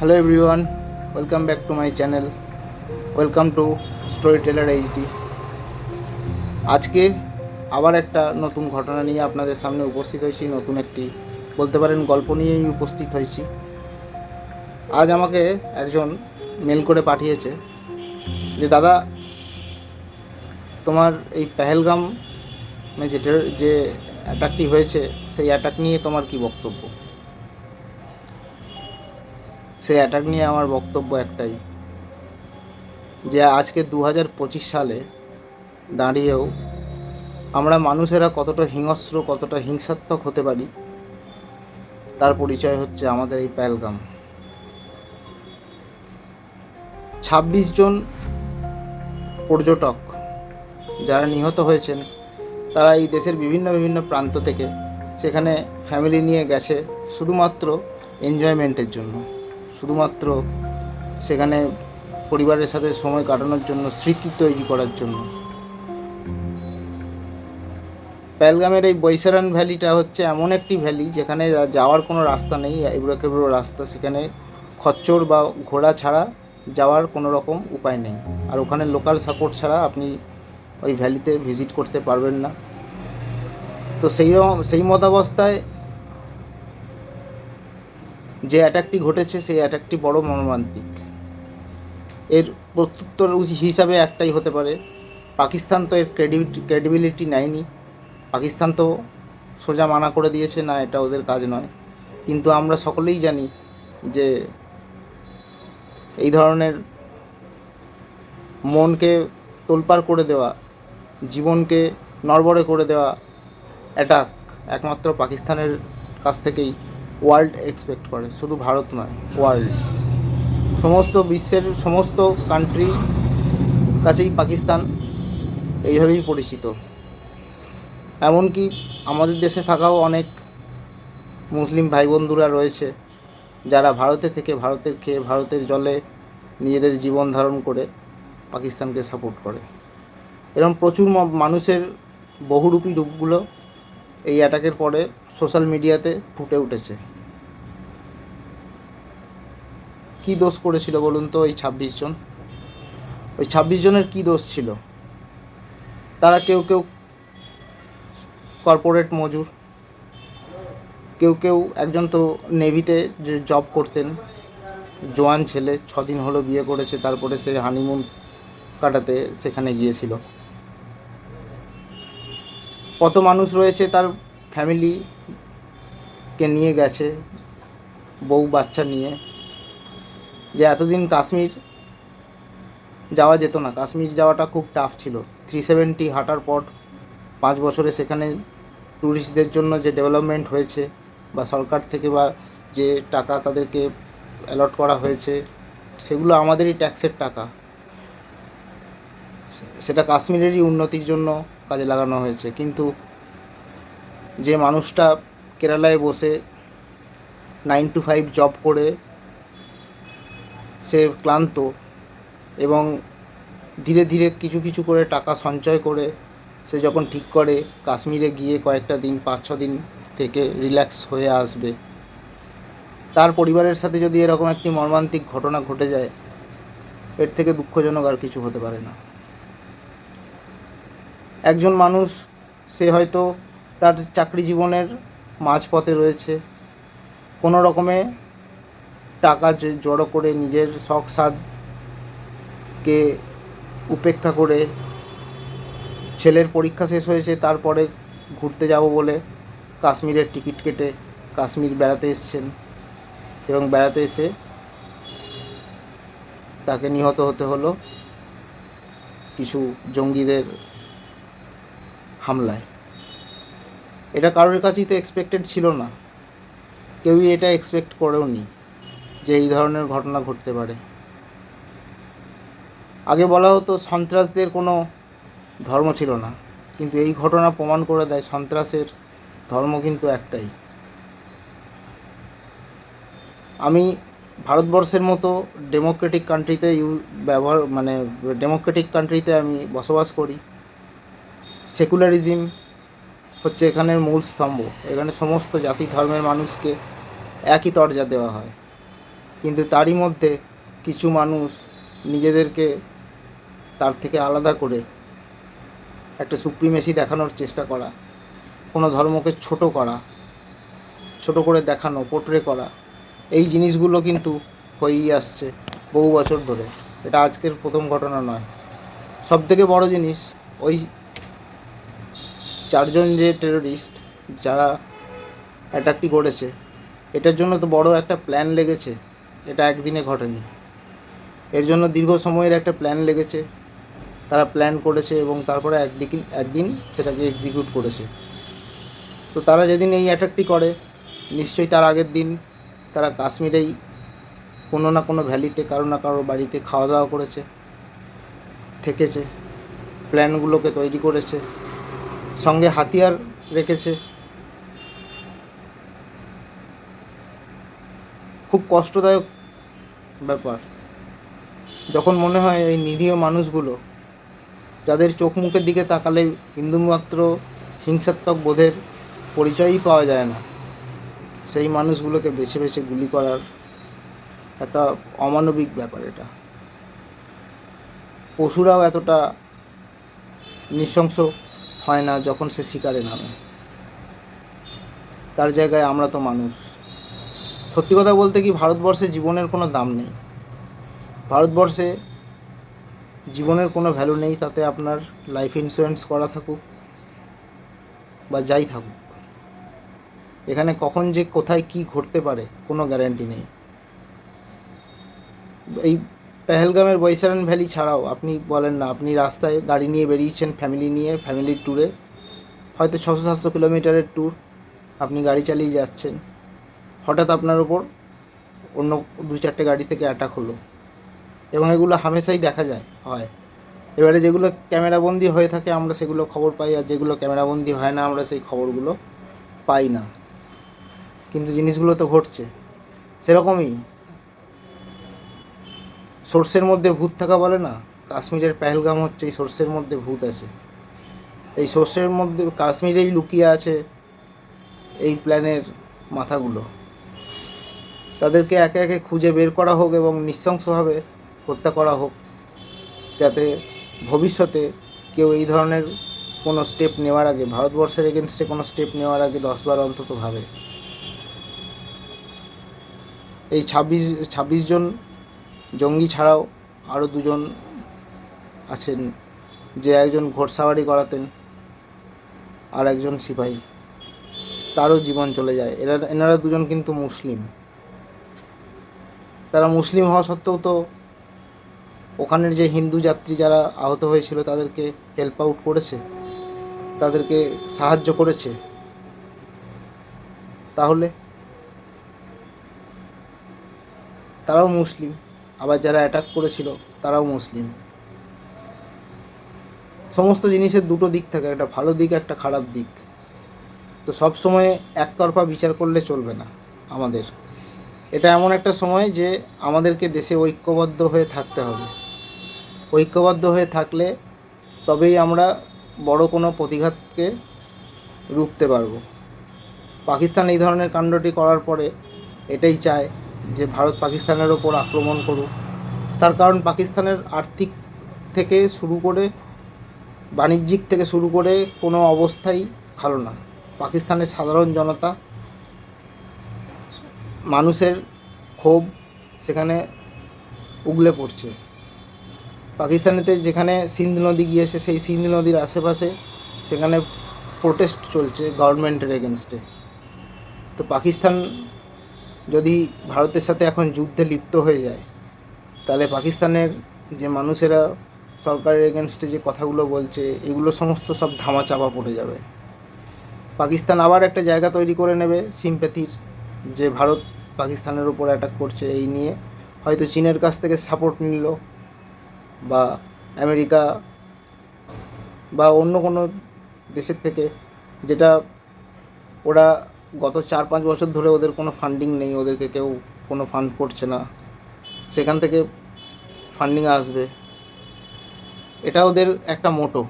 Hello everyone welcome back to my channel welcome to storyteller HD আজকে আবার একটা নতুন ঘটনা নিয়ে আপনাদের সামনে উপস্থিত হয়েছি, নতুন একটি, বলতে পারেন গল্প নিয়েই উপস্থিত হয়েছি। আজ আমাকে একজন মেল করে পাঠিয়েছে যে, দাদা, তোমার এই পেহেলগাম যে যে অ্যাটাকটি হয়েছে, সেই অ্যাটাক নিয়ে তোমার কি বক্তব্য? সেই অ্যাটাক নিয়ে আমার বক্তব্য একটাই, যে আজকে দু হাজার পঁচিশ সালে দাঁড়িয়েও আমরা মানুষেরা কতটা হিংস্র, কতটা হিংসাত্মক হতে পারি, তার পরিচয় হচ্ছে আমাদের এই প্যালগাম। ছাব্বিশ জন পর্যটক যারা নিহত হয়েছেন, তারা এই দেশের বিভিন্ন বিভিন্ন প্রান্ত থেকে সেখানে ফ্যামিলি নিয়ে গেছে শুধুমাত্র এনজয়মেন্টের জন্য। শুধুমাত্র সেখানে পরিবারের সাথে সময় কাটানোর জন্য স্মৃতি তৈরি করার জন্য। প্যালগামের এই বৈশারান ভ্যালিটা হচ্ছে এমন একটি ভ্যালি যেখানে যাওয়ার কোনো রাস্তা নেই এবড়ো রাস্তা। সেখানে খচ্চর বা ঘোড়া ছাড়া যাওয়ার কোনো রকম উপায় নেই। আর ওখানে লোকাল সাপোর্ট ছাড়া আপনি ওই ভ্যালিতে ভিজিট করতে পারবেন না। তো সেই সেই মতাবস্থায় যে অ্যাটাকটি ঘটেছে, সেই অ্যাটাকটি বড় মর্মান্তিক। এর প্রত্যুত্তর হিসাবে একটাই হতে পারে, পাকিস্তান তো এর ক্রেডিবিলিটি ক্রেডিবিলিটি নেয়নি। পাকিস্তান তো সোজা মানা করে দিয়েছে, না, এটা ওদের কাজ নয়। কিন্তু আমরা সকলেই জানি যে এই ধরনের মনকে তোলপাড় করে দেওয়া, জীবনকে নড়বড়ে করে দেওয়া অ্যাটাক একমাত্র পাকিস্তানের কাছ থেকেই ওয়ার্ল্ড এক্সপেক্ট করে, শুধু ভারত নয় ওয়ার্ল্ড সমস্ত বিশ্বের সমস্ত কান্ট্রি কাছেই পাকিস্তান এইভাবেই পরিচিত। এমনকি আমাদের দেশে থাকাও অনেক মুসলিম ভাই বন্ধুরা রয়েছে, যারা ভারতে থেকে ভারতের খেয়ে ভারতের জলে নিজেদের জীবন ধারণ করে পাকিস্তানকে সাপোর্ট করে। এরকম প্রচুর মানুষের বহুরূপী রূপগুলো এই অ্যাটাকের পরে সোশ্যাল মিডিয়াতে ফুটে উঠেছে। কি দোষ করেছিল বলুন তো ওই ছাব্বিশ জন? ওই ছাব্বিশ জনের কি দোষ ছিল? তারা কেউ কেউ কর্পোরেট মজুর, কেউ কেউ একজন তো নেভিতে যে জব করতেন, জোয়ান ছেলে, ছদিন হলো বিয়ে করেছে, তারপরে সে হানিমুন কাটাতে সেখানে গিয়েছিল। কত মানুষ রয়েছে তার ফ্যামিলিকে নিয়ে গেছে, বউ বাচ্চা নিয়ে, যে এতদিন কাশ্মীর যাওয়া যেত না। কাশ্মীর যাওয়াটা খুব টাফ ছিল। থ্রি সেভেন্টি হাঁটার পর পাঁচ বছরে সেখানে ট্যুরিস্টদের জন্য যে ডেভেলপমেন্ট হয়েছে বা সরকার থেকে বা যে টাকা তাদেরকে অ্যালট করা হয়েছে, সেগুলো আমাদেরই ট্যাক্সের টাকা। সেটা কাশ্মীরেরই উন্নতির জন্য কাজে লাগানো হয়েছে। কিন্তু যে মানুষটা কেরালায় বসে নাইন টু ফাইভ জব করে, সে ক্লান্ত এবং ধীরে ধীরে কিছু কিছু করে টাকা সঞ্চয় করে, সে যখন ঠিক করে, কাশ্মীরে গিয়ে কয়েকটা দিন পাঁচ ছ দিন থেকে রিল্যাক্স হয়ে আসবে। তার পরিবারের সাথে যদি এরকম একটি মর্মান্তিক ঘটনা ঘটে যায়, এর থেকে দুঃখজনক আর কিছু হতে পারে না। একজন মানুষ, সে হয়তো তার চাকরি জীবনের মাঝপথে রয়েছে। কোনো রকমে টাকা জড়ো করে নিজের শখ সাধকে উপেক্ষা করে ছেলের পরীক্ষা শেষ হয়েছে, তারপরে ঘুরতে যাব বলে কাশ্মীরের টিকিট কেটে কাশ্মীর বেড়াতে এসছেন এবং বেড়াতে এসে তাকে নিহত হতে হলো। কিছু জঙ্গিদের হামলায়। এটা কারোর কাছেই তো এক্সপেক্টেড ছিল না। কেউই এটা এক্সপেক্ট করেও নি যে এই ধরনের ঘটনা ঘটতে পারে। আগে বলা হতো সন্ত্রাসদের কোনো ধর্ম ছিল না, কিন্তু এই ঘটনা প্রমাণ করে দেয় সন্ত্রাসের ধর্ম কিন্তু একটাই। আমি ভারতবর্ষের মতো ডেমোক্রেটিক কান্ট্রিতে ইউ ব্যবহার মানে ডেমোক্রেটিক কান্ট্রিতে আমি বসবাস করি। সেকুলারিজম হচ্ছে এখানের মূল স্তম্ভ। এখানে সমস্ত জাতি ধর্মের মানুষকে একই দরজা দেওয়া হয়। কিন্তু তারই মধ্যে কিছু মানুষ নিজেদেরকে তার থেকে আলাদা করে একটা সুপ্রিমেসি দেখানোর চেষ্টা করা, কোনো ধর্মকে ছোট করা, ছোট করে দেখানো, পোট্রে করা, এই জিনিসগুলো কিন্তু হয়েই আসছে বহু বছর ধরে। এটা আজকের প্রথম ঘটনা নয়। সব থেকে বড় জিনিস, ওই চারজন যে টেরোরিস্ট যারা অ্যাটাকটি করেছে, এটার জন্য তো বড় একটা প্ল্যান লেগেছে, এটা একদিনে ঘটেনি। এর জন্য দীর্ঘ সময়ের একটা প্ল্যান লেগেছে, তারা প্ল্যান করেছে এবং তারপরে একদিন একদিন সেটাকে এক্সিকিউট করেছে। তো তারা যেদিন এই অ্যাটাকটি করে, নিশ্চয়ই তার আগের দিন তারা কাশ্মীরেই কোনো না কোনো ভ্যালিতে, কারও না কারও বাড়িতে খাওয়া দাওয়া করেছে, থেকেছে প্ল্যানগুলোকে তৈরি করেছে। সঙ্গে হাতিয়ার রেখেছে। খুব কষ্টদায়ক ব্যাপার। যখন মনে হয় এই নিরীহ মানুষগুলো যাদের চোখ মুখের দিকে তাকালে বিন্দুমাত্র হিংসাত্মক বোধের পরিচয়ই পাওয়া যায় না, সেই মানুষগুলোকে বেছে বেছে গুলি করার একটা অমানবিক ব্যাপার এটা। পশুরাও এতটা নৃশংস হয় না যখন সে শিকারে নামে। তার জায়গায় আমরা তো মানুষ। সত্যি কথা বলতে কি ভারতবর্ষে জীবনের কোনো দাম নেই। ভারতবর্ষে জীবনের কোনো ভ্যালু নেই, তাতে আপনার লাইফ ইন্স্যুরেন্স করা থাকুক বা যাই থাকুক। এখানে কখন যে কোথায় কি ঘটতে পারে কোনো গ্যারান্টি নেই। এই পেহেলগামের বৈশারান ভ্যালি ছাড়াও আপনি বলেন না, আপনি রাস্তায় গাড়ি নিয়ে বেরিয়েছেন ফ্যামিলি নিয়ে ফ্যামিলির ট্যুরে হয়তো ছশো সাতশো কিলোমিটারের ট্যুর আপনি গাড়ি চালিয়ে যাচ্ছেন। হঠাৎ আপনার ওপর অন্য দু চারটে গাড়ি থেকে অ্যাটাক হলো। এবং এগুলো হামেশাই দেখা যায়, হয়। এবারে যেগুলো ক্যামেরাবন্দি হয়ে থাকে, আমরা সেগুলো খবর পাই, আর যেগুলো ক্যামেরাবন্দি হয় না, আমরা সেই খবরগুলো পাই না। কিন্তু জিনিসগুলো তো ঘটছে। সেরকমই সোর্সের মধ্যে ভূত থাকা বলে না? কাশ্মীরের পেহেলগাম হচ্ছে এই সোর্সের মধ্যে ভূত আছে। এই সোর্সের মধ্যে, কাশ্মীরেই লুকিয়ে আছে এই প্ল্যানের মাথাগুলো। তাদেরকে একে একে খুঁজে বের করা হোক এবং নৃশংসভাবে হত্যা করা হোক, যাতে ভবিষ্যতে কেউ এই ধরনের কোনো স্টেপ নেওয়ার আগে, ভারতবর্ষের এগেনস্টে কোনো স্টেপ নেওয়ার আগে দশবার অন্তত ভাবে। এই ছাব্বিশ ছাব্বিশ জন জঙ্গি ছাড়াও আরও দুজন আছেন যে একজন ঘোড়সাওয়ারি করাতেন আর একজন সিপাহী। তারও জীবন চলে যায়। এরা, এনারা দুজন কিন্তু মুসলিম। তারা মুসলিম হওয়া সত্ত্বেও তো ওখানের যে হিন্দু যাত্রী যারা আহত হয়েছিল, তাদেরকে হেল্প আউট করেছে, তাদেরকে সাহায্য করেছে। তাহলে তারাও মুসলিম। আবার যারা অ্যাটাক করেছিল, তারাও মুসলিম। সমস্ত জিনিসের দুটো দিক থাকে, একটা ভালো দিক, একটা খারাপ দিক। তো সব সময় একতরফা বিচার করলে চলবে না আমাদের। এটা এমন একটা সময় যে আমাদেরকে দেশে ঐক্যবদ্ধ হয়ে থাকতে হবে। ঐক্যবদ্ধ হয়ে থাকলে তবেই আমরা বড় কোনো প্রতিঘাতকে রুখতে পারব। পাকিস্তান এই ধরনের কাণ্ডটি করার পরে এটাই চায় যে ভারত পাকিস্তানের ওপর আক্রমণ করুক। তার কারণ পাকিস্তানের আর্থিক থেকে শুরু করে, বাণিজ্যিক থেকে শুরু করে কোনো অবস্থাই ভালো না। পাকিস্তানের সাধারণ জনতা, মানুষের ক্ষোভ সেখানে উগলে পড়ছে। পাকিস্তানেতে যেখানে সিন্ধ নদী গিয়েছে, সেই সিন্ধ নদীর আশেপাশে সেখানে প্রোটেস্ট চলছে গভর্নমেন্টের এগেনস্টে তো পাকিস্তান যদি ভারতের সাথে এখন যুদ্ধে লিপ্ত হয়ে যায়, তাহলে পাকিস্তানের যে মানুষেরা সরকারের এগেনস্টে যে কথাগুলো বলছে, এগুলো সমস্ত সব ধামাচাপা পড়ে যাবে। পাকিস্তান আবার একটা জায়গা তৈরি করে নেবে সিম্প্যাথির যে ভারত পাকিস্তানের উপর অ্যাটাক করছে এই নিয়ে। হয়তো চীনের কাছ থেকে সাপোর্ট নিল, বা আমেরিকা, বা অন্য কোনো দেশের থেকে, যেটা ওরা গত চার পাঁচ বছর ধরে ওদের কোনো ফান্ডিং নেই, ওদেরকে কেউ কোনো ফান্ড করছে না। সেখান থেকে ফান্ডিং আসবে। এটা ওদের একটা মোটো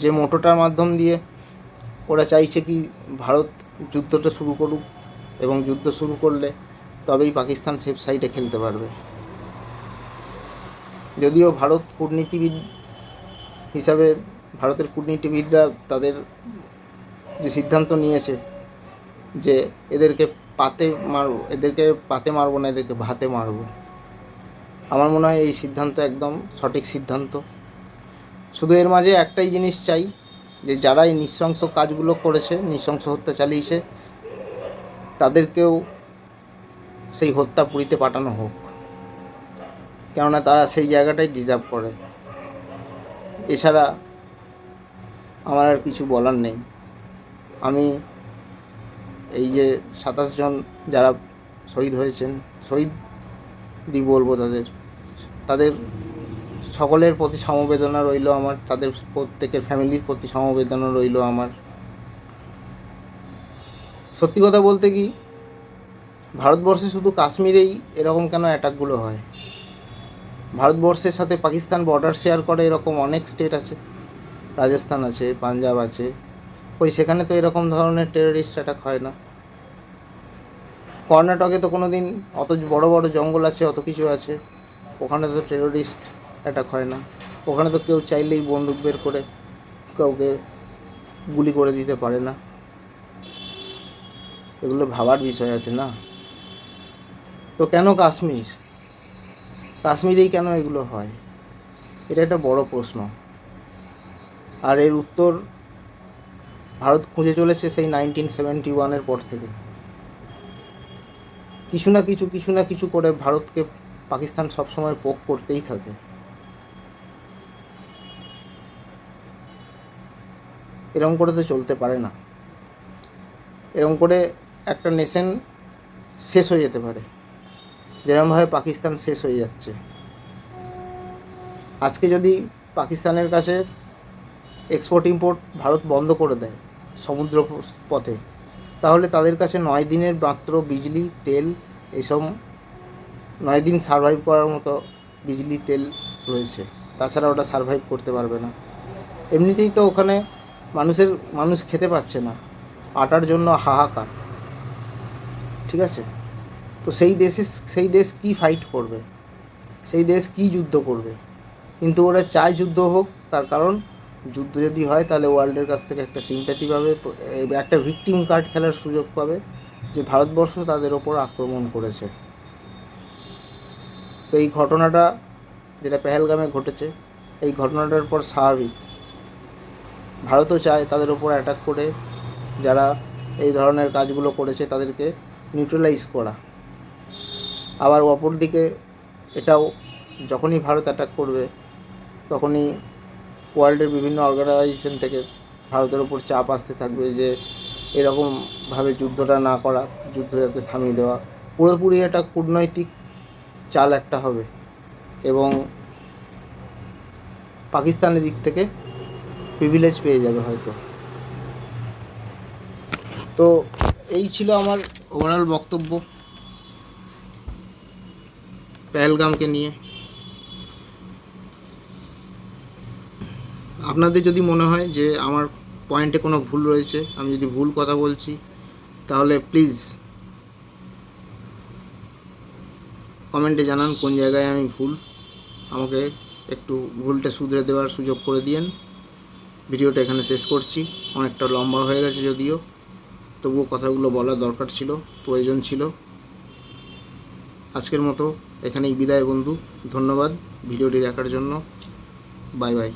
যে মোটোটার মাধ্যম দিয়ে ওরা চাইছে কি ভারত যুদ্ধটা শুরু করুক এবং যুদ্ধ শুরু করলে তবেই পাকিস্তান সেফ সাইডে খেলতে পারবে। যদিও ভারত কূটনীতিবিদ হিসাবে ভারতের কূটনীতিবিদরা তাদের যে সিদ্ধান্ত নিয়েছে যে এদেরকে পাতে মারবো, এদেরকে পাতে মারবো না, এদেরকে ভাতে মারবো। আমার মনে হয় এই সিদ্ধান্ত একদম সঠিক সিদ্ধান্ত। শুধু এর মাঝে একটাই জিনিস চাই, যে যারা এই নৃশংস কাজগুলো করেছে, নৃশংস হত্যা চালিয়েছে, তাদেরকেও সেই হত্যা পুরীতে পাঠানো হোক। কেননা তারা সেই জায়গাটাই ডিজার্ভ করে। এছাড়া আমার আর কিছু বলার নেই। আমি এই যে সাতাশ জন যারা শহীদ হয়েছেন, শহীদ দি বলব তাদের। তাদের সকলের প্রতি সমবেদনা রইল আমার, তাদের প্রত্যেকের ফ্যামিলির প্রতি সমবেদনা রইল আমার। সত্যি কথা বলতে কি, ভারতবর্ষে শুধু কাশ্মীরেই এরকম কেন অ্যাটাকগুলো হয়? ভারতবর্ষের সাথে পাকিস্তান বর্ডার শেয়ার করে এরকম অনেক স্টেট আছে। রাজস্থান আছে, পাঞ্জাব আছে ওই সেখানে তো এরকম ধরনের টেররিস্ট অ্যাটাক হয় না। কর্ণাটকে তো কোনো দিন অত বড় বড় জঙ্গল আছে, অত কিছু আছে, ওখানে তো টেররিস্ট অ্যাটাক হয় না। ওখানে তো কেউ চাইলেই বন্দুক বের করে কাউকে গুলি করে দিতে পারে না। এগুলো ভাবার বিষয় আছে না? তো কেন কাশ্মীর? কাশ্মীরেই কেন এগুলো হয়? এটা একটা বড় প্রশ্ন। আর এর উত্তর ভারত খুঁজে চলেছে সেই নাইনটিন সেভেন্টি ওয়ানের পর থেকে। কিছু না কিছু কিছু না কিছু করে ভারতকে পাকিস্তান সবসময় পোক করতেই থাকে। এরকম করে তো চলতে পারে না। এরকম করে একটা নেশন শেষ হয়ে যেতে পারে। যেরকমভাবে পাকিস্তান শেষ হয়ে যাচ্ছে। আজকে যদি পাকিস্তানের কাছে এক্সপোর্ট ইম্পোর্ট ভারত বন্ধ করে দেয় সমুদ্র পথে তাহলে তাদের কাছে নয় দিনের মাত্র বিজলি, তেল এসব, নয় দিন সারভাইভ করার মতো বিজলি, তেল রয়েছে। তাছাড়া ওটা সারভাইভ করতে পারবে না। এমনিতেই তো ওখানে মানুষের, মানুষ খেতে পাচ্ছে না। আটার জন্য হাহাকার। ঠিক আছে? তো সেই দেশে, সেই দেশ কি ফাইট করবে? সেই দেশ কি যুদ্ধ করবে? কিন্তু ওরা চায় যুদ্ধ হোক, তার কারণ যুদ্ধ যদি হয়, তাহলে ওয়ার্ল্ডের কাছ থেকে একটা সিম্প্যাথি পাবে একটা ভিকটিম কার্ড খেলার সুযোগ পাবে, যে ভারতবর্ষ তাদের ওপর আক্রমণ করেছে। তো এই ঘটনাটা যেটা পেহেলগামে ঘটেছে, এই ঘটনাটার পর স্বাভাবিক। ভারতও চায় তাদের ওপর অ্যাটাক করে, যারা এই ধরনের কাজগুলো করেছে তাদেরকে নিউট্রালাইজ করা। আবার অপরদিকে এটাও যখনই ভারত অ্যাটাক করবে, তখনই ওয়ার্ল্ডের বিভিন্ন অর্গানাইজেশন থেকে ভারতের ওপর চাপ আসতে থাকবে যে এরকমভাবে যুদ্ধটা না করা, যুদ্ধ যাতে থামিয়ে দেওয়া। পুরোপুরি এটা কূটনৈতিক চাল একটা হবে এবং পাকিস্তানের দিক থেকে প্রিভিলেজ পেয়ে যাবে হয়তো। তো এই ছিল আমার ওভারঅল বক্তব্য। পেহেলগামকে নিয়ে। আপনাদের যদি মনে হয় যে আমার পয়েন্টে কোনো ভুল রয়েছে, আমি যদি ভুল কথা বলছি, তাহলে প্লিজ কমেন্টে জানান কোন জায়গায় আমি ভুল। আমাকে একটু ভুলটা শুধরে দেওয়ার সুযোগ করে দিয়েন। ভিডিওটা এখানে শেষ করছি। অনেকটা লম্বা হয়ে গেছে যদিও, তবুও কথাগুলো বলা দরকার ছিল, প্রয়োজন ছিল। আজকের মতো এখানেই বিদায় বন্ধু, ধন্যবাদ ভিডিওটি দেখার জন্য। Bye bye.